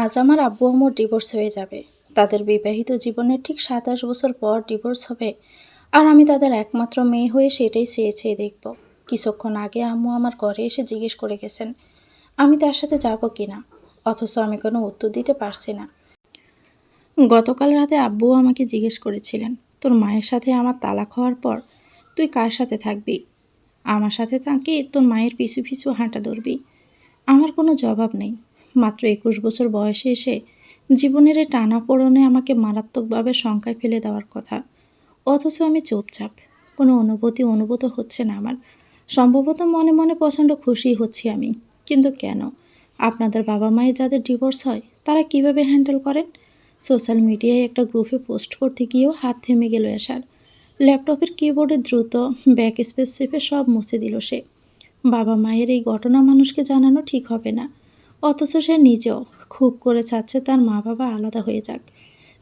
আজ আমার আব্বু আম্মুর ডিভোর্স হয়ে যাবে। তাদের বিবাহিত জীবনের ঠিক সাতাশ বছর পর ডিভোর্স হবে। আর আমি তাদের একমাত্র মেয়ে হয়ে সেটাই চেয়ে চেয়ে দেখব। কিছুক্ষণ আগে আম্মু আমার ঘরে এসে জিজ্ঞেস করে গেছেন, আমি তার সাথে যাব কি না? অথচ আমি কোনো উত্তর দিতে পারছি না। গতকাল রাতে আব্বু আমাকে জিজ্ঞেস করেছিলেন, তোর মায়ের সাথে আমার তালাক হওয়ার পর তুই কার সাথে থাকবি? আমার সাথে থাকি তোর মায়ের পিছু পিছু হাঁটা ধরবি? আমার কোনো জবাব নেই। মাত্র একুশ বছর বয়সে এসে জীবনের এই টানাপোড়নে আমাকে মারাত্মকভাবে শঙ্কায় ফেলে দেওয়ার কথা। অথচ আমি চুপচাপ, কোনো অনুভূতি অনুভূত হচ্ছে না আমার। সম্ভবত মনে মনে প্রচণ্ড খুশি হচ্ছি আমি। কিন্তু কেন? আপনাদের বাবা মায়ের যাদের ডিভোর্স হয়, তারা কীভাবে হ্যান্ডেল করেন? সোশ্যাল মিডিয়ায় একটা গ্রুপে পোস্ট করতে গিয়েও হাত থেমে গেল এসার। ল্যাপটপের কিবোর্ডে দ্রুত ব্যাক স্পেস চেপে সব মুছে দিল সে। বাবা মায়ের এই ঘটনা মানুষকে জানানো ঠিক হবে না। অথচ সে নিজেও খুব করে চাচ্ছে তার মা বাবা আলাদা হয়ে যাক।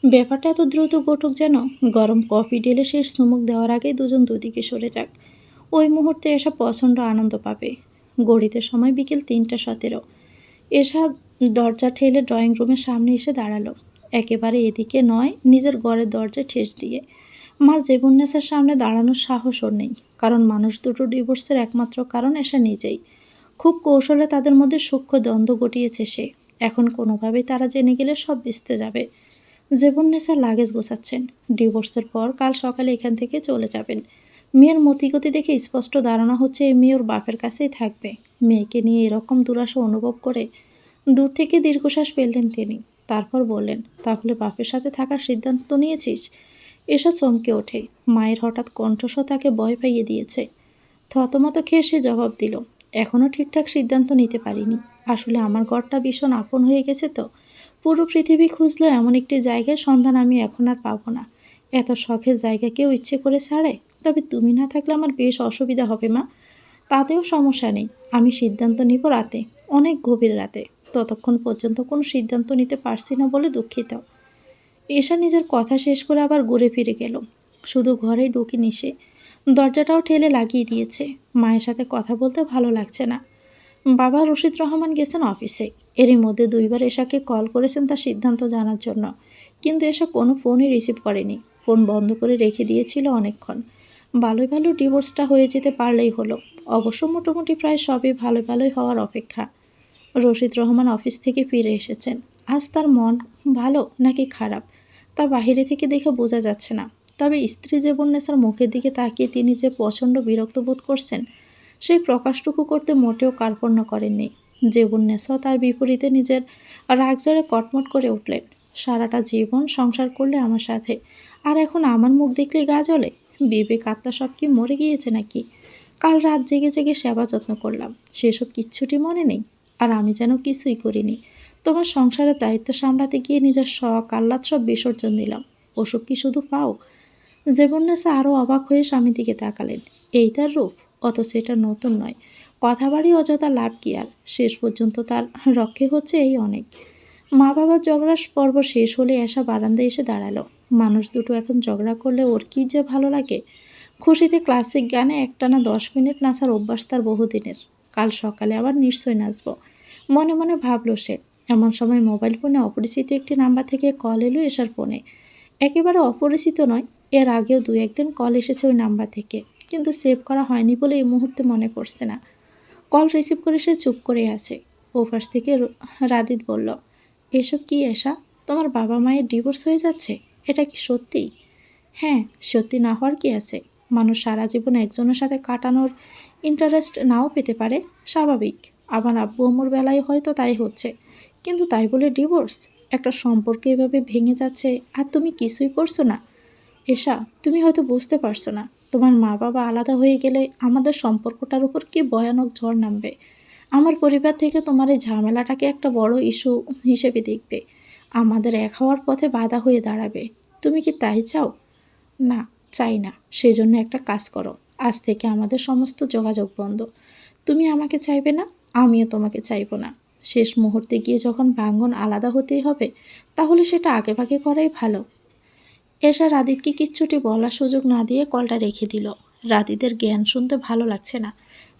ব্যাপারটা এত দ্রুত ঘটুক যেন গরম কফি ঢেলে শেষ চুমুক দেওয়ার আগে দুজন দুদিকে সরে যাক। ওই মুহূর্তে এসা প্রচণ্ড আনন্দ পাবে। গড়িতে সময় বিকেল তিনটা সতেরো। এসা দরজা ঠেলে ড্রয়িং রুমের সামনে এসে দাঁড়াল। একেবারে এদিকে নয়, নিজের ঘরের দরজা ঠেস দিয়ে। মা জেবুন্নেসের সামনে দাঁড়ানোর সাহস ওর নেই, কারণ মানুষ দুটো ডিভোর্সের একমাত্র কারণ এসা নিজেই। খুব কৌশলে তাদের মধ্যে সূক্ষ্ম দ্বন্দ্ব ঘটিয়েছে সে। এখন কোনোভাবেই তারা জেনে গেলে সব বেচতে যাবে। জেবুন্নেসা লাগেজ গোছাচ্ছেন। ডিভোর্সের পর কাল সকালে এখান থেকে চলে যাবেন। মেয়ের মতিগতি দেখে স্পষ্ট ধারণা হচ্ছে এই মেয়ে ওর বাপের কাছেই থাকবে। মেয়েকে নিয়ে এরকম দুরাশা অনুভব করে দূর থেকে দীর্ঘশ্বাস ফেললেন তিনি। তারপর বললেন, তাহলে বাপের সাথে থাকার সিদ্ধান্ত নিয়েছিস? এসা চমকে ওঠে। মায়ের হঠাৎ কণ্ঠস্ব তাকে ভয় পাইয়ে দিয়েছে। থতমত খেয়ে সে জবাব দিল এখনও ঠিকঠাক সিদ্ধান্ত নিতে পারিনি। আসলে আমার ঘরটা ভীষণ আপন হয়ে গেছে তো। পুরো পৃথিবী খুঁজলেও এমন একটি জায়গার সন্ধান আমি এখন আর পাবো না। এত শখের জায়গা কেউ ইচ্ছে করে ছাড়ে? তবে তুমি না থাকলে আমার বেশ অসুবিধা হবে, মা। তাতেও সমস্যা নেই। আমি সিদ্ধান্ত নিব রাতে, অনেক গভীর রাতে। ততক্ষণ পর্যন্ত কোনো সিদ্ধান্ত নিতে পারছি না বলে দুঃখিত। এসা নিজের কথা শেষ করে আবার ঘুরে ফিরে গেল। শুধু ঘরে ঢুকে নিশে দরজাটাও ঠেলে লাগিয়ে দিয়েছে। মায়ের সাথে কথা বলতে ভালো লাগছে না। বাবা রশিদ রহমান গেছেন অফিসে। এরই মধ্যে দুইবার এশাকে কল করেছেন তার সিদ্ধান্ত জানার জন্য। কিন্তু এসা কোনো ফোনই রিসিভ করেনি। ফোন বন্ধ করে রেখে দিয়েছিল অনেকক্ষণ। ভালোই ভালো ডিভোর্সটা হয়ে যেতে পারলেই হলো। অবশ্য মোটামুটি প্রায় সবই ভালো ভালোই হওয়ার অপেক্ষা। রশিদ রহমান অফিস থেকে ফিরে এসেছেন। আজ তার মন ভালো নাকি খারাপ? তা বাহিরে থেকে দেখে বোঝা যাচ্ছে না। তবে স্ত্রী জীবন্যাসার মুখের দিকে তাকিয়ে তিনি যে প্রচণ্ড বিরক্ত বোধ করছেন, সেই প্রকাশটুকু করতে মোটেও কার্পণ্য করেননি। জীবন্যাসাও তার বিপরীতে নিজের রাগ জড়ে কটমট করে উঠলেন, সারাটা জীবন সংসার করলে আমার সাথে, আর এখন আমার মুখ দেখলে গা জ্বলে। বিবেক আত্মা সব কি মরে গিয়েছে নাকি? কাল রাত জেগে জেগে সেবা যত্ন করলাম, সেসব কিচ্ছুটি মনে নেই, আর আমি যেন কিছুই করিনি। তোমার সংসারের দায়িত্ব সামলাতে গিয়ে নিজের শখ, আহ্লাদ সব বিসর্জন দিলাম। ওসব কি শুধু পাও? জীবন্যাসে আরও অবাক হয়ে স্বামীর দিকে তাকালেন। এই তার রূপ? অথচ এটা নতুন নয়। কথা বাড়ি অযথা লাভ কি আর? শেষ পর্যন্ত তার রক্ষে হচ্ছে এই অনেক। মা বাবার ঝগড়ার পর্ব শেষ হলে এসা বারান্দায় এসে দাঁড়াল। মানুষ দুটো এখন ঝগড়া করলে ওর কী যে ভালো লাগে। খুশিতে ক্লাসিক গানে একটানা দশ মিনিট নাচার অভ্যাস তার বহুদিনের। কাল সকালে আবার নিশ্চয়ই নাচব। মনে মনে ভাবলো সে, এমন সময় মোবাইল ফোনে অপরিচিত একটি নাম্বার থেকে কল এলো এসার ফোনে। একেবারে অপরিচিত নয় এর আগেও দু একদিন কল এসেছে ওই নাম্বার থেকে, কিন্তু সেভ করা হয়নি বলে এই মুহূর্তে মনে পড়ছে না। কল রিসিভ করে সে চুপ করে আছে। ওপাশ থেকে রাদিত বলল, এসব কি এসা? তোমার বাবা মায়ের ডিভোর্স হয়ে যাচ্ছে? এটা কি সত্যি? হ্যাঁ সত্যি না হওয়ার কি আছে? মানুষ সারা জীবন একজনের সাথে কাটানোর ইন্টারেস্ট নাও পেতে পারে? স্বাভাবিক। আবার আব্বু আম্মুর বেলায় হয়তো তাই হচ্ছে। কিন্তু তাই বলে ডিভোর্স? একটা সম্পর্ক এভাবে ভেঙে যাচ্ছে, আর তুমি কিছুই করছ না। এসা তুমি হয়তো বুঝতে পারছ না। তোমার মা বাবা আলাদা হয়ে গেলে আমাদের সম্পর্কটার উপর কি ভয়ানক ঝড় নামবে? আমার পরিবার থেকে তোমার এই ঝামেলাটাকে একটা বড় ইস্যু হিসেবে দেখবে। আমাদের এক হওয়ার পথে বাধা হয়ে দাঁড়াবে। তুমি কি তাই চাও? না, চাই না। সেই জন্য একটা কাজ করো। আজ থেকে আমাদের সমস্ত যোগাযোগ বন্ধ। তুমি আমাকে চাইবে না, আমিও তোমাকে চাইব না। শেষ মুহূর্তে গিয়ে যখন ভাঙ্গন আলাদা হতেই হবে, তাহলে সেটা আগে ভাগে করাই ভালো। এসা রাদিতকে কিচ্ছুটি বলার সুযোগ না দিয়ে কলটা রেখে দিল। রাদিদের জ্ঞান শুনতে ভালো লাগছে না।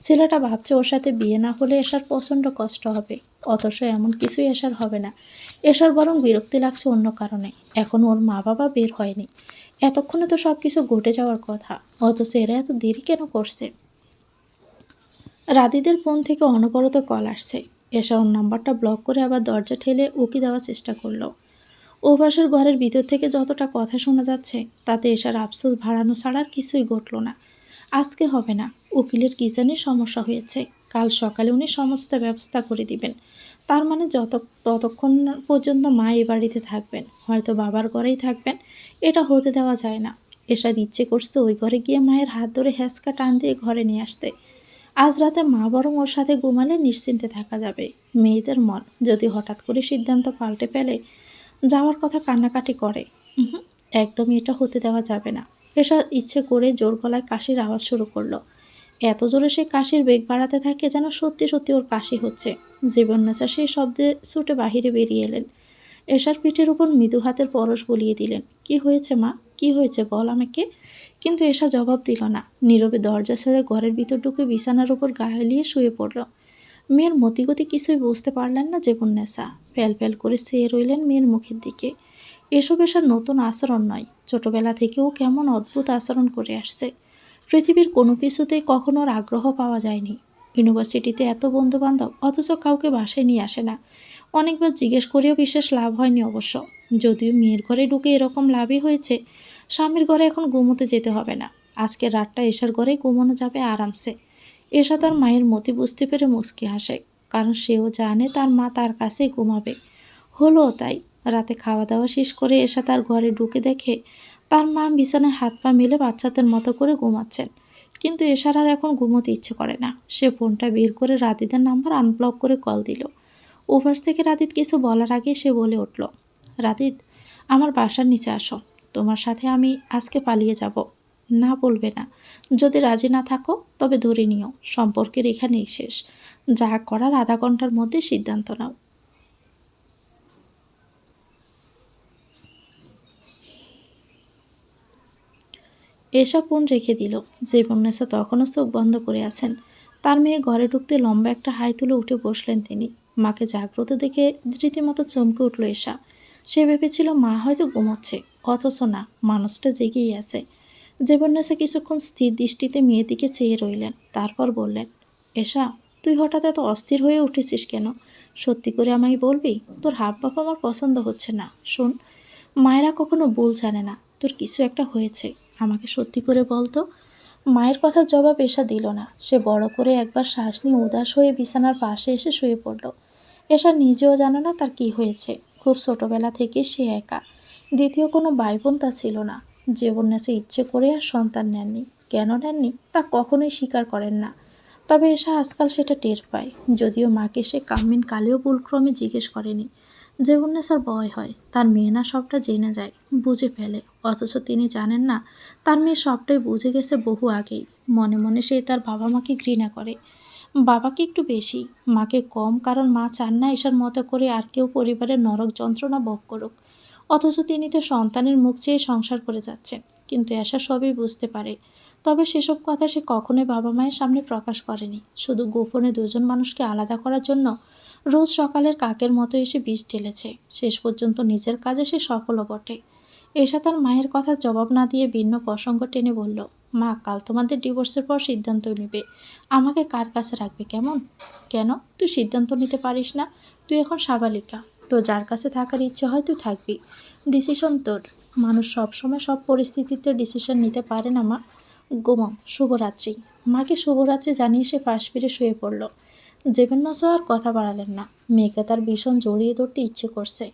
ছেলেটা ভাবছে ওর সাথে বিয়ে না হলে এসার প্রচণ্ড কষ্ট হবে। অথচ এমন কিছুই এসার হবে না। এসার বরং বিরক্তি লাগছে অন্য কারণে। এখন ওর মা বাবা বের হয়নি। এতক্ষণে তো সব কিছু ঘটে যাওয়ার কথা। অথচ এরা এত দেরি কেন করছে? রাদিদের ফোন থেকে অনবরত কল আসছে। এসা ওর নাম্বারটা ব্লক করে আবার দরজা ঠেলে উকি দেওয়ার চেষ্টা করল। ওপাশের ঘরের ভিতর থেকে যতটা কথা শোনা যাচ্ছে, তাতে এসার আফসোস ভাড়ানো ছাড়ার কিছুই ঘটল না। আজকে হবে না। উকিলের কি জানি সমস্যা হয়েছে। কাল সকালে উনি সমস্ত ব্যবস্থা করে দিবেন। তার মানে যত ততক্ষণ পর্যন্ত মা এ বাড়িতে থাকবেন। হয়তো বাবার ঘরেই থাকবেন। এটা হতে দেওয়া যায় না। এসার ইচ্ছে করছে ওই ঘরে গিয়ে মায়ের হাত ধরে হ্যাঁচকা টান দিয়ে ঘরে নিয়ে আসতে। আজ রাতে মা বরং ওর সাথে ঘুমালে নিশ্চিন্তে থাকা যাবে। মেয়েদের মন যদি হঠাৎ করে সিদ্ধান্ত পাল্টে ফেলে যাওয়ার কথা কান্নাকাটি করে। একদমই এটা হতে দেওয়া যাবে না। এসা ইচ্ছে করে জোর গলায় কাশির আওয়াজ শুরু করল। এত জোরে সে কাশির বেগ বাড়াতে থাকে যেন সত্যি সত্যি ওর কাশি হচ্ছে। জীবন জীবন্যাসা সেই শব্দে ছুটে বাহিরে বেরিয়ে এলেন। এশার পিঠের উপর মৃদু হাতের পরশ বলিয়ে দিলেন কি হয়েছে মা? কি হয়েছে? বল আমাকে। কিন্তু এসা জবাব দিল না। নীরবে দরজা ছেড়ে ঘরের ভিতর ঢুকে বিছানার উপর গা এলিয়ে শুয়ে পড়ল। মেয়ের মতিগতি কিছুই বুঝতে পারলেন না জীবন্যাসা ফ্যাল ফ্যাল করে চেয়ে রইলেন মেয়ের মুখের দিকে। এসব এসার নতুন আচরণ নয়। ছোটবেলা থেকেও কেমন অদ্ভুত আচরণ করে আসছে। পৃথিবীর কোনো কিছুতেই কখনো আগ্রহ পাওয়া যায়নি। ইউনিভার্সিটিতে এত বন্ধুবান্ধব, অথচ কাউকে বাসায় নিয়ে আসে না। অনেকবার জিজ্ঞেস করেও বিশেষ লাভ হয়নি অবশ্য। যদিও মেয়ের ঘরে ঢুকে এরকম লাভই হয়েছে, স্বামীর ঘরে এখন ঘুমোতে যেতে হবে না। আজকে রাতটা এসার ঘরেই ঘুমানো যাবে আরামসে। এসা তার মায়ের মতি বুঝতে পেরে মুচকি হাসে, কারণ সেও জানে তার মা তার কাছেই ঘুমাবে। হলো তাই, রাতে খাওয়া দাওয়া শেষ করে এসা তার ঘরে ঢুকে দেখে তার মা বিছানায় হাত পা মেলে বাচ্চাদের মতো করে ঘুমাচ্ছেন। কিন্তু এশার আর এখন ঘুমোতে ইচ্ছে করে না। সে ফোনটা বের করে রাদিদের নাম্বার আনব্লক করে কল দিল। ওভার থেকে রাদিত কিছু বলার আগে সে বলে উঠল রাদিত আমার বাসার নিচে আসো। তোমার সাথে আমি আজকে পালিয়ে যাব। না বলবে না। যদি রাজি না থাকো, তবে ধরে নিও, সম্পর্কের এখানেই শেষ। যা করার আধা ঘণ্টার মধ্যে সিদ্ধান্ত নাও। এসব ফোন রেখে দিল। জীবন্যাসা তখনও চোখ বন্ধ করে আছেন। তার মেয়ে ঘরে ঢুকতে লম্বা একটা হাই তুলে উঠে বসলেন তিনি। মাকে জাগ্রত দেখে রীতিমতো চমকে উঠল এসা। সে ভেবেছিল, মা হয়তো ঘুমোচ্ছে। অথচ না, মানুষটা জেগেই আছে। জীবন্যাসা কিছুক্ষণ স্থির দৃষ্টিতে মেয়ের দিকে চেয়ে রইলেন, তারপর বললেন এসা তুই হঠাৎ এত অস্থির হয়ে উঠেছিস কেন? সত্যি করে আমায় বলবি? তোর হাব ভাব আমার পছন্দ হচ্ছে না। শোন, মায়েরা কখনো ভুল জানে না। তোর কিছু একটা হয়েছে। আমাকে সত্যি করে বলতো মায়ের কথার জবাব এসা দিল না। সে বড় করে একবার শ্বাস নিয়ে উদাস হয়ে বিছানার পাশে এসে শুয়ে পড়ল। এসা নিজেও জানে না তার কি হয়েছে। খুব ছোটবেলা থেকে সে একা। দ্বিতীয় কোনো ভাই বোন তা ছিল না। জীবন্যাসে ইচ্ছে করে আর সন্তান নেননি। কেন নেননি? তা কখনোই স্বীকার করেন না। তবে এসা আজকাল সেটা টের পায়। যদিও মাকে সে কামিন কালেও ভুলক্রমে জিজ্ঞেস করেনি। জীবন্যাসার ভয় হয়। তার মেয়ে না সবটা জেনে যায়, বুঝে ফেলে। অথচ তিনি জানেন না, তার মেয়ে সবটাই বুঝে গেছে বহু আগেই। মনে মনে সে তার বাবা মাকে ঘৃণা করে। বাবাকে একটু বেশি। মাকে কম কারণ মা চান না এসার মতো করে আর কেউ পরিবারের নরক যন্ত্রণা ভোগ করুক। অথচ তিনি তো সন্তানের মুখ চেয়ে সংসার করে যাচ্ছেন, কিন্তু এসা সবই বুঝতে পারে। তবে সেসব কথা সে কখনোই বাবা মায়ের সামনে প্রকাশ করেনি। শুধু গোপনে দুজন মানুষকে আলাদা করার জন্য রোজ সকালের কাকের মতো এসে বিষ ঢেলেছে। শেষ পর্যন্ত নিজের কাজে সে সফলও বটে। এসা তার মায়ের কথা জবাব না দিয়ে ভিন্ন প্রসঙ্গ টেনে বলল, মা, কাল তোমাদের ডিভোর্সের পর সিদ্ধান্ত নেবে। আমাকে কার কাছে রাখবে, কেমন? কেন? তুই সিদ্ধান্ত নিতে পারিস না। তুই এখন সাবালিকা। তো যার কাছে থাকার ইচ্ছে হয় তুই থাকবি। ডিসিশন তোর। মানুষ সবসময় সব পরিস্থিতিতে ডিসিশন নিতে পারে না, মা। গোমম শুভরাত্রি। মাকে শুভরাত্রি জানিয়ে সে পাশ ফিরে শুয়ে পড়ল। জীবন্যাসও আর কথা বাড়ালেন না। মেয়েকে তার ভীষণ জড়িয়ে ধরতে ইচ্ছে করছে,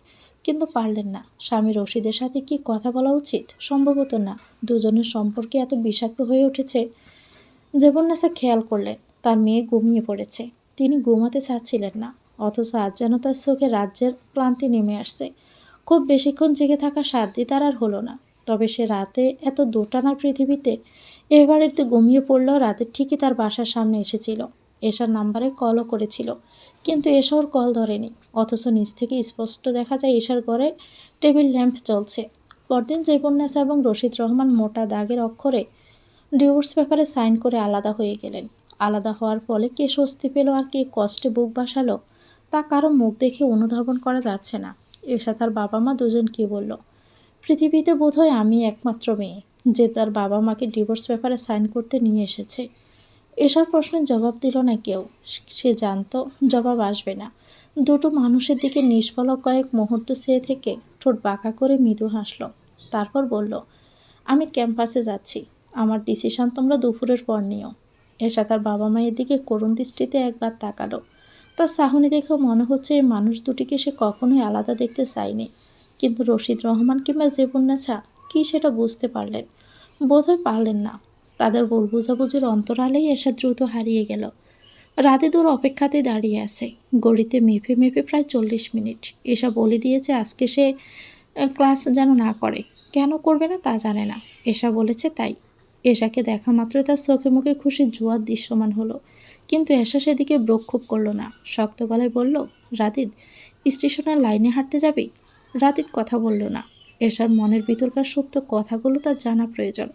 কিন্তু পারলেন না। স্বামী রশিদের সাথে কি কথা বলা উচিত? সম্ভবত না। দুজনের সম্পর্কে এত বিষাক্ত হয়ে উঠেছে। জীবন্যাসা খেয়াল করলেন, তার মেয়ে ঘুমিয়ে পড়েছে। তিনি ঘুমাতে চাচ্ছিলেন না। অথচ আজ যেন তার চোখে রাজ্যের ক্লান্তি নেমে আসছে। খুব বেশিক্ষণ জেগে থাকা সাধ্যি তার আর হলো না। তবে সে রাতে এত দোটানার পৃথিবীতে এবারে তো ঘুমিয়ে পড়লেও রাতে ঠিকই তার বাসার সামনে এসেছিল। এসার নাম্বারে কলও করেছিল। কিন্তু এসা কল ধরেনি। অথচ নিচ থেকে স্পষ্ট দেখা যায় এসার ঘরে টেবিল ল্যাম্প চলছে পরদিন জৈবন্যাস এবং রশিদ রহমান মোটা দাগের অক্ষরে ডিভোর্স পেপারে সাইন করে আলাদা হয়ে গেলেন। আলাদা হওয়ার ফলে কে স্বস্তি পেল আর কে কষ্টে বুক বাসালো? তা কারও মুখ দেখে অনুধাবন করা যাচ্ছে না। এসা তার বাবা মা দুজন কি বলল, পৃথিবীতে বোধহয় আমি একমাত্র মেয়ে, যে তার বাবা মাকে ডিভোর্স পেপারে সাইন করতে নিয়ে এসেছে। এসব প্রশ্নের জবাব দিল না কেউ। সে জানতো, জবাব আসবে না। দুটো মানুষের দিকে নিষ্ফলক কয়েক মুহূর্ত সে থেকে ঠোঁট বাঁকা করে মৃদু হাসল। তারপর বলল, আমি ক্যাম্পাসে যাচ্ছি। আমার ডিসিশন তোমরা দুপুরের পর নিও। এসা তার বাবা মায়ের দিকে করুণ দৃষ্টিতে একবার তাকালো। তার সাহনি দেখেও মনে হচ্ছে এই মানুষ দুটিকে সে কখনোই আলাদা দেখতে চায়নি। কিন্তু রশিদ রহমান কিংবা জেবুন্নেছা কী সেটা বুঝতে পারলেন? বোধহয় পারলেন না। তাদের ভুল বোঝাবুঝির অন্তরালেই এসা দ্রুত হারিয়ে গেল। রাতে দূর অপেক্ষাতে দাঁড়িয়ে আছে। গড়িতে মেপে মেপে প্রায় চল্লিশ মিনিট। এসা বলে দিয়েছে আজকে সে ক্লাস যেন না করে। কেন করবে না তা জানে না। এসা বলেছে তাই। এশাকে দেখা মাত্রই তার চোখে মুখে খুশি জোয়ার দৃশ্যমান হলো। কিন্তু এশা সেদিকে ব্রক্ষোভ করল না। শক্ত গলায় বলল রাতিদ স্টেশনের লাইনে হাঁটতে যাবি? রাতিদ কথা বলল না। এশার মনের ভিতরকার সুপ্ত কথাগুলো তার জানা প্রয়োজন।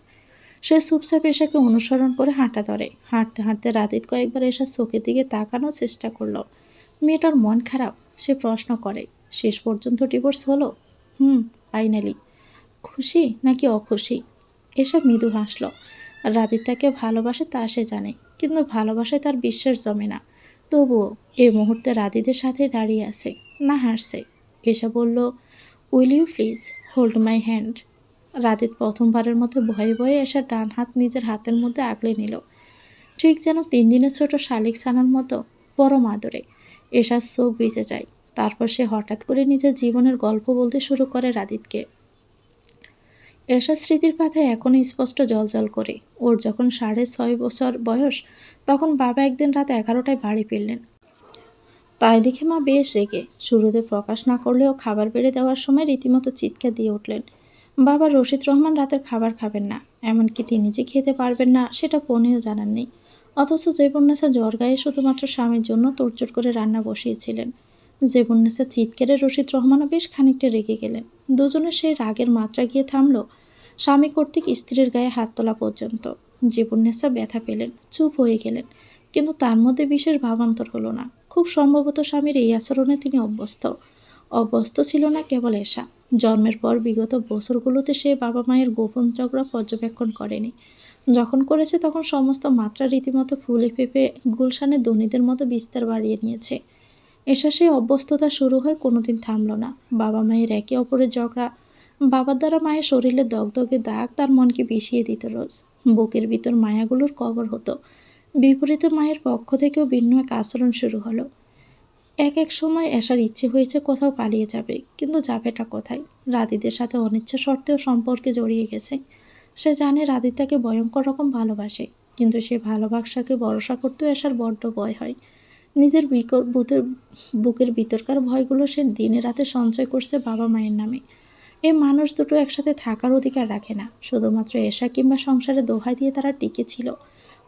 সে চুপচাপ এশাকে অনুসরণ করে হাঁটা ধরে। হাঁটতে হাঁটতে রাতিদ কয়েকবার এশার চোখের দিকে তাকানোর চেষ্টা করল। মেয়েটার মন খারাপ, সে প্রশ্ন করে। শেষ পর্যন্ত ডিভোর্স হলো? হুম, ফাইনালি। খুশি নাকি অখুশি? এসব মৃদু হাসলো। রাদিত তাকে ভালোবাসে তা সে জানে। কিন্তু ভালোবাসায় তার বিশ্বাস জমে না। তবুও এই মুহূর্তে রাদিদের সাথে দাঁড়িয়ে আছে, না হাসছে এসা বলল will you please hold my hand Radit প্রথমবারের মতো ভয়ে ভয়ে এসা ডান হাত নিজের হাতের মধ্যে আগলে নিল। ঠিক যেন তিন দিনের ছোট শালিক ছানার মতো, পরম আদরে। এসার চোখ ভিজে যায়। তারপর সে হঠাৎ করে নিজের জীবনের গল্প বলতে শুরু করে রাদিতকে এসার স্মৃতির পাতায় এখনও স্পষ্ট জল করে। ওর যখন সাড়ে ছয় বছর বয়স, তখন বাবা একদিন রাত এগারোটায় বাড়ি ফিরলেন। তাই দেখে মা বেশ রেগে। শুরুতে প্রকাশ না করলেও খাবার বেড়ে দেওয়ার সময় রীতিমতো চিৎকার দিয়ে উঠলেন। বাবা রশিদ রহমান রাতের খাবার খাবেন না, এমনকি তিনি যে খেতে পারবেন না, সেটা পনেও জানান নেই। অথচ জেবন্যাসা জ্বর গায়ে শুধুমাত্র স্বামীর জন্য তোড়জোড় করে রান্না বসিয়েছিলেন। জেবন্যাসা চিৎকারে রশিদ রহমানও বেশ খানিকটা রেগে গেলেন। দুজনের সেই রাগের মাত্রা গিয়ে থামলো। স্বামী কর্তৃক স্ত্রীর গায়ে হাত তোলা পর্যন্ত। জীবন্যাসা ব্যথা পেলেন, চুপ হয়ে গেলেন। কিন্তু তার মধ্যে বিশেষ ভাবান্তর হলো না। খুব সম্ভবত স্বামীর এই আচরণে তিনি অভ্যস্ত। অভ্যস্ত ছিল না কেবল এসা জন্মের পর বিগত বছরগুলোতে সে বাবা মায়ের গোপন ঝগড়া পর্যবেক্ষণ করেনি। যখন করেছে তখন সমস্ত মাত্রা রীতিমতো ফুলে পেঁপে গুলশানের দনিদের মতো বিস্তার বাড়িয়ে নিয়েছে। এসা সেই অভ্যস্ততা শুরু হয় কোনোদিন থামল না। বাবা মায়ের একে অপরের ঝগড়া, বাবার দ্বারা মায়ের শরীরে দগদগে দাগ, তার মনকে বিষিয়ে দিত রোজ। বুকের ভিতর মায়াগুলোর কবর হতো। বিপরীতে মায়ের পক্ষ থেকেও ভিন্ন এক আচরণ শুরু হলো। এক এক সময় এসার ইচ্ছে হয়েছে কোথাও পালিয়ে যাবে, কিন্তু যাবেটা কোথায়? রাদিদের সাথে অনিচ্ছা সত্ত্বেও সম্পর্কে জড়িয়ে গেছে। সে জানে রাদিত তাকে ভয়ঙ্কর রকম ভালোবাসে, কিন্তু সে ভালোবাসাকে ভরসা করতেও এসার বড্ড ভয় হয়। নিজের বিক- বুকের বুকের ভিতরকার ভয়গুলো সে দিনে রাতে সঞ্চয় করছে বাবা মায়ের নামে। এ মানুষ দুটো একসাথে থাকার অধিকার রাখে না, শুধুমাত্র এশা কিংবা সংসারে দোহাই দিয়ে তারা টিকে ছিল।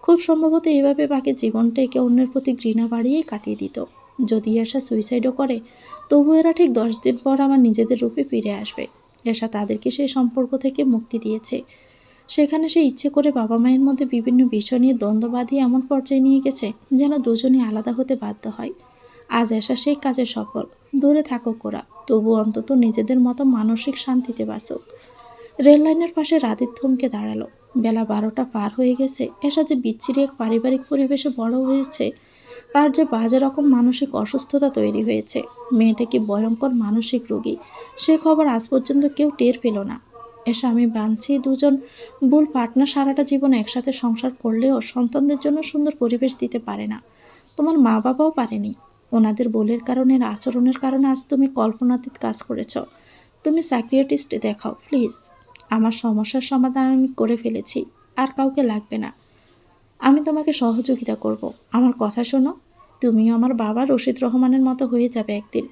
খুব সম্ভবত এভাবে বাকি জীবনটা একে অন্যের প্রতি ঘৃণা বাড়িয়েই কাটিয়ে দিত। যদি এশা সুইসাইডও করে, তবু এরা ঠিক দশ দিন পর আমার নিজেদের রূপে ফিরে আসবে। এশা তাদেরকে সেই সম্পর্ক থেকে মুক্তি দিয়েছে। সেখানে সে ইচ্ছে করে বাবা মায়ের মধ্যে বিভিন্ন বিষয় নিয়ে দ্বন্দ্ব বাঁধিয়ে এমন পর্যায়ে নিয়ে গেছে যেন দুজনই আলাদা হতে বাধ্য হয়। আজ এসা সেই কাজে সফল। দূরে থাকুক ওরা তবু অন্তত নিজেদের মতো মানসিক শান্তিতে বাসুক রেল লাইনের পাশে রাতের থমকে দাঁড়াল। বেলা বারোটা পার হয়ে গেছে। এসা যে বিচ্ছিরি এক পারিবারিক পরিবেশে বড় হয়েছে, তার যে বাজে রকম মানসিক অসুস্থতা তৈরি হয়েছে। মেয়েটা কি ভয়ঙ্কর মানসিক রোগী? সে খবর আজ পর্যন্ত কেউ টের পেল না। এসে আমি বানছি দুজন ভুল পার্টনার সারাটা জীবন একসাথে সংসার করলেও সন্তানদের জন্য সুন্দর পরিবেশ দিতে পারে না। তোমার মা বাবাও পারেনি। ওনাদের বলের কারণে, আচরণের কারণে আজ তুমি কল্পনাতীত কাজ করেছ। তুমি সাইক্রিয়াটিস্ট দেখাও, প্লিজ। আমার সমস্যার সমাধান আমি করে ফেলেছি, আর কাউকে লাগবে না। আমি তোমাকে সহযোগিতা করব। আমার কথা শোনো। তুমিও আমার বাবা রশিদ রহমানের মতো হয়ে যাবে একদিন।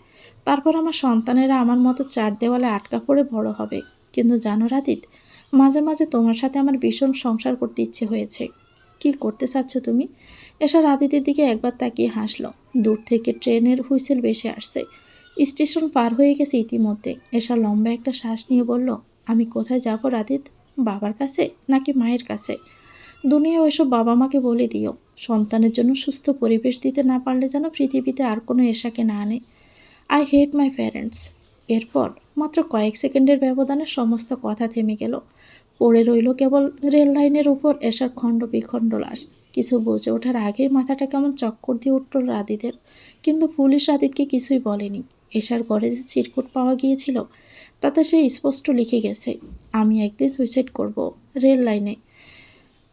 তারপর আমার সন্তানেরা আমার মতো চার দেওয়ালে আটকা পড়ে বড় হবে। কিন্তু জানো রাদিত, মাঝে মাঝে তোমার সাথে আমার ভীষণ সংসার করতে ইচ্ছে হয়েছে। কি করতে চাচ্ছ তুমি? এসা রাদিতের দিকে একবার তাকিয়ে হাসলো। দূর থেকে ট্রেনের হুইসেল বেশি আসছে। স্টেশন পার হয়ে গেছে ইতিমধ্যে। এসা লম্বা একটা শ্বাস নিয়ে বলল, আমি কোথায় যাব রাদিত? বাবার কাছে নাকি মায়ের কাছে? দুনিয়া ওইসব বাবা মাকে বলে দিও। সন্তানের জন্য সুস্থ পরিবেশ দিতে না পারলে যেন পৃথিবীতে আর কোনো এশাকে না আনে। আই হেট মাই প্যারেন্টস এরপর মাত্র কয়েক সেকেন্ডের ব্যবধানে সমস্ত কথা থেমে গেল। পড়ে রইল কেবল রেল লাইনের উপর এসার খণ্ড বিখণ্ড লাশ। কিছু বুঝে ওঠার আগেই মাথাটা কেমন চক্কর দিয়ে উঠল রাদিদের। কিন্তু পুলিশ রাদিদকে কিছুই বলেনি। এসার ঘরে যে চিরকুট পাওয়া গিয়েছিল, তাতে সে স্পষ্ট লিখে গেছে, আমি একদিন সুইসাইড করব রেল লাইনে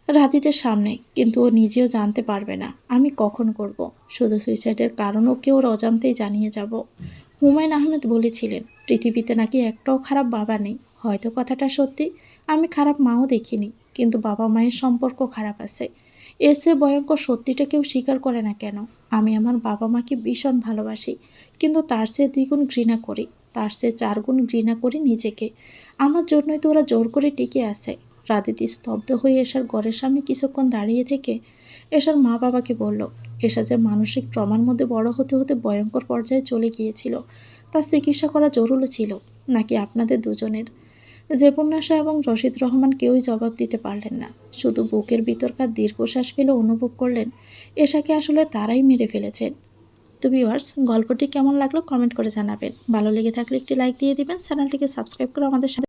রাতিদের সামনে। কিন্তু ও নিজেও জানতে পারবে না, আমি কখন করব। শুধু সুইসাইডের কারণও কেউ ওর অজান্তেই জানিয়ে যাব। হুমায়ুন আহমেদ বলেছিলেন পৃথিবীতে নাকি একটাও খারাপ বাবা নেই। হয়তো কথাটা সত্যি, আমি খারাপ মাও দেখিনি, কিন্তু বাবা মায়ের সম্পর্ক খারাপ আছে। চেয়ে ভয়ঙ্কর সত্যিটা কেউ স্বীকার করে না কেন? আমি আমার বাবা মাকে ভীষণ ভালোবাসি, কিন্তু তার চেয়ে দ্বিগুণ ঘৃণা করি, তার চেয়ে চারগুণ ঘৃণা করি নিজেকে। আমার জন্যই তো ওরা জোর করে টিকে আছে। রাদিতি স্তব্ধ হয়ে এসার ঘরের সামনে কিছুক্ষণ দাঁড়িয়ে থেকে এসার মা বাবাকে বলল এসা যে মানসিক ট্রমার মধ্যে বড় হতে হতে ভয়ঙ্কর পর্যায়ে চলে গিয়েছিল। তার চিকিৎসা করা জরুরি ছিল, নাকি আপনাদের দুজনের? জেপন্যাসা এবং রশিদ রহমান কেউই জবাব দিতে পারলেন না। শুধু বুকের ভিতরকার দীর্ঘশ্বাস ফেলে অনুভব করলেন, এশাকে আসলে তারাই মেরে ফেলেছেন। তো ভিউয়ার্স গল্পটি কেমন লাগল কমেন্ট করে জানাবেন। ভালো লেগে থাকলে একটি লাইক দিয়ে দিবেন, চ্যানেলটিকে সাবস্ক্রাইব করে আমাদের সাথে